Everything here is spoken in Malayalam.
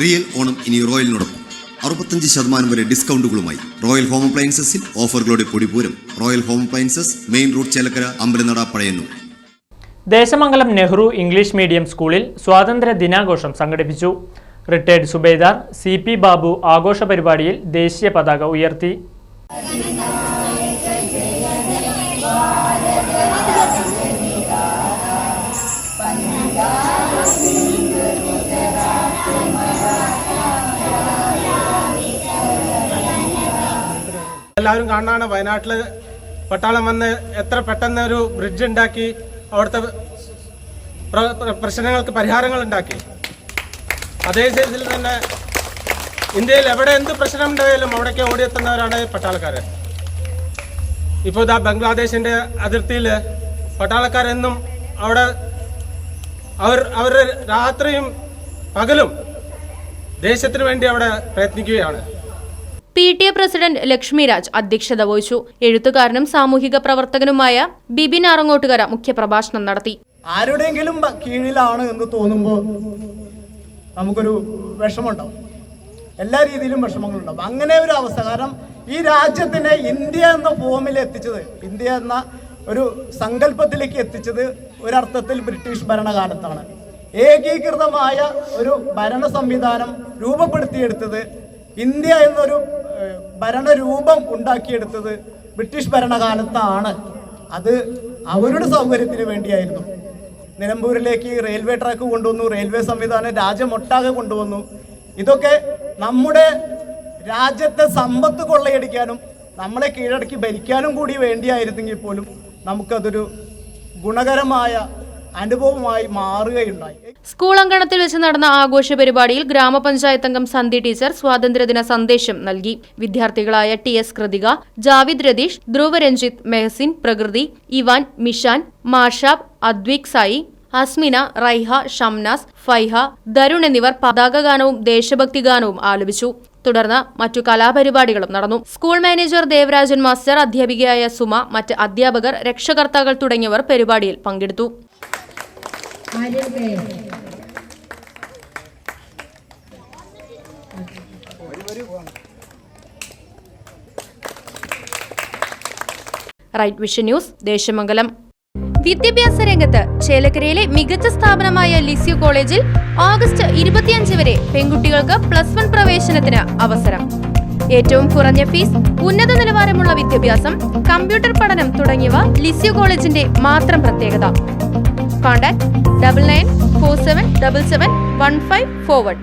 റിയൽ ഓണം ഇനി റോയലിനോടൊപ്പം അറുപത്തഞ്ച് ശതമാനം വരെ ഡിസ്കൗണ്ടുകളുമായി റോയൽ ഹോം അപ്ലയൻസസിൽ ഓഫറുകളുടെ പൊടിപൂരം royal home appliances main road Chelakkara Ambalanada Pazhayannur Desamangalam Nehru English medium സ്കൂളിൽ സ്വാതന്ത്ര്യ ദിനാഘോഷം സംഘടിപ്പിച്ചു retired subedar C P Babu ആഘോഷ പരിപാടിയിൽ ദേശീയ പതാക ഉയർത്തി എല്ലാവരും കാണാണ് വയനാട്ടിൽ പട്ടാളം വന്ന് എത്ര പെട്ടെന്ന് ഒരു ബ്രിഡ്ജ് ഉണ്ടാക്കി അവിടുത്തെ പ്രശ്നങ്ങൾക്ക് പരിഹാരങ്ങൾ ഉണ്ടാക്കി അതേ സൈസിൽ തന്നെ ഇന്ത്യയിൽ എവിടെ എന്ത് പ്രശ്നം ഉണ്ടായാലും അവിടേക്ക് ഓടിയെത്തുന്നവരാണ് പട്ടാളക്കാർ ഇപ്പോൾ ഇതാ ബംഗ്ലാദേശിൻ്റെ അതിർത്തിയിൽ പട്ടാളക്കാരെന്നും അവിടെ അവർ അവരുടെ രാത്രിയും പകലും ദേശത്തിന് വേണ്ടി അവിടെ പ്രയത്നിക്കുകയാണ് P T A president Lakshmiraj അധ്യക്ഷത വഹിച്ചു എഴുത്തുകാരനും സാമൂഹിക പ്രവർത്തകനുമായ ബിബിൻ ആറങ്ങോട്ടുകര മുഖ്യപ്രഭാഷണം നടത്തി ആരുടെങ്കിലും കീഴിലാണ് എന്ന് തോന്നുമ്പോൾ നമുക്കൊരു വിഷമമുണ്ടാവും എല്ലാ രീതിയിലും വിഷമങ്ങളുണ്ടാവും അങ്ങനെ ഒരു അവസ്ഥ കാരണം ഈ രാജ്യത്തിനെ ഇന്ത്യ എന്ന ഫോമിൽ എത്തിച്ചത് ഇന്ത്യ എന്ന ഒരു സങ്കല്പത്തിലേക്ക് എത്തിച്ചത് ഒരർത്ഥത്തിൽ ബ്രിട്ടീഷ് ഭരണകാലത്താണ് ഏകീകൃതമായ ഒരു ഭരണ സംവിധാനം രൂപപ്പെടുത്തിയെടുത്തത് ഇന്ത്യ എന്നൊരു ഭരണരൂപം ഉണ്ടാക്കിയെടുത്തത് ബ്രിട്ടീഷ് ഭരണകാലത്താണ് അത് അവരുടെ സൗകര്യത്തിന് വേണ്ടിയായിരുന്നു നിലമ്പൂരിലേക്ക് റെയിൽവേ ട്രാക്ക് കൊണ്ടുവന്നു റെയിൽവേ സംവിധാനം രാജ്യമൊട്ടാകെ കൊണ്ടുവന്നു ഇതൊക്കെ നമ്മുടെ രാജ്യത്തെ സമ്പത്ത് കൊള്ളയടിക്കാനും നമ്മളെ കീഴടക്കി ഭരിക്കാനും കൂടി വേണ്ടിയായിരുന്നെങ്കിൽ പോലും നമുക്കതൊരു ഗുണകരമായ അനുഭവമായി മാറുകയുണ്ടായി സ്കൂൾ അങ്കണത്തിൽ വെച്ച് നടന്ന ആഘോഷ പരിപാടിയിൽ ഗ്രാമപഞ്ചായത്ത് അംഗം സന്ധി ടീച്ചർ സ്വാതന്ത്ര്യദിന സന്ദേശം നൽകി വിദ്യാർത്ഥികളായ T S Krithika Javid Ratheesh Dhruva Ranjith Mehsin Prakruthi Ivan Mishan Mashab Advik Sai Asmina Raiha Shamnas Faiha Darun എന്നിവർ പതാക ഗാനവും ദേശഭക്തി ഗാനവും ആലപിച്ചു തുടർന്ന് മറ്റു കലാപരിപാടികളും നടന്നു സ്കൂൾ മാനേജർ ദേവരാജൻ മാസ്റ്റർ അധ്യാപികയായ സുമ മറ്റ് അധ്യാപകർ രക്ഷകർത്താക്കൾ തുടങ്ങിയവർ പരിപാടിയിൽ പങ്കെടുത്തു ആര്യർക്ക് റൈറ്റ് വിഷൻ ന്യൂസ് ദേശമംഗലം വിദ്യാഭ്യാസ രംഗത്ത് ചേലക്കരയിലെ മികച്ച സ്ഥാപനമായ ലിസ്യു കോളേജിൽ ഓഗസ്റ്റ് ഇരുപത്തിയഞ്ച് വരെ പെൺകുട്ടികൾക്ക് പ്ലസ് വൺ പ്രവേശനത്തിന് അവസരം ഏറ്റവും കുറഞ്ഞ ഫീസ് ഉന്നത നിലവാരമുള്ള വിദ്യാഭ്യാസം കമ്പ്യൂട്ടർ പഠനം തുടങ്ങിയവ ലിസ്യു കോളേജിന്റെ മാത്രം പ്രത്യേകത Contact 9947771541.